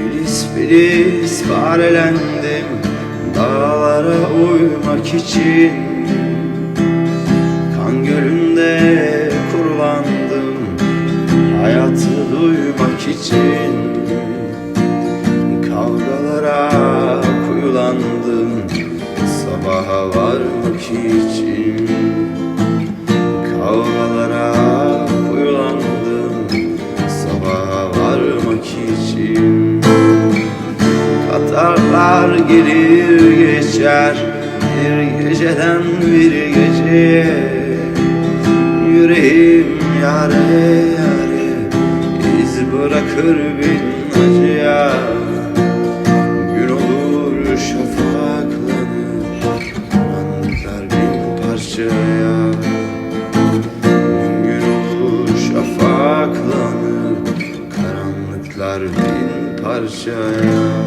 Filiz filiz farelendim Dağlara uymak için. Kan gölünde kurulandım Hayatı duymak için Katarlar gelir geçer Bir geceden bir geceye Yüreğim yare yare iz bırakır bin acıya. Gün olur şafaklanır Karanlıklar bin parçaya. Gün olur şafaklanır Karanlıklar bin parçaya